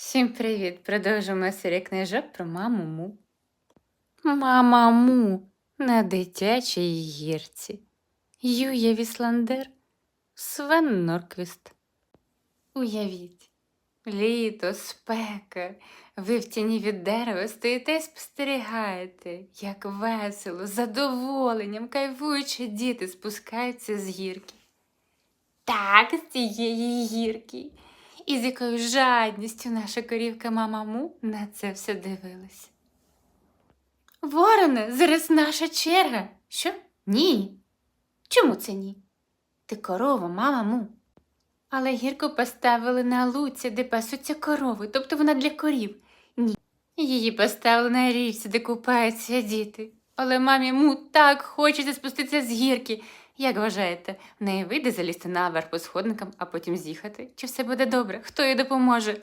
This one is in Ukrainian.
Всім привіт! Продовжуємо серію книжок про маму Му. Мама Му на дитячій гірці. Юя Вісландер, Свен Норквіст. Уявіть, літо, спека. Ви в тіні від дерева стоїте і спостерігаєте, як весело, задоволенням, кайфуючи діти спускаються з гірки. Так, з цієї гірки. І з якою жадністю наша корівка мама Му на це все дивилась. Вороне, зараз наша черга. Що? Ні. Чому це ні? Ти корова, мама Му. Але гірку поставили на луці, де пасуться корови, тобто вона для корів. Ні. Її поставили на річці, де купаються діти. Але мамі Му так хочеться спуститися з гірки. Як вважаєте, в неї вийде залізти наверх по сходникам, а потім з'їхати? Чи все буде добре? Хто їй допоможе?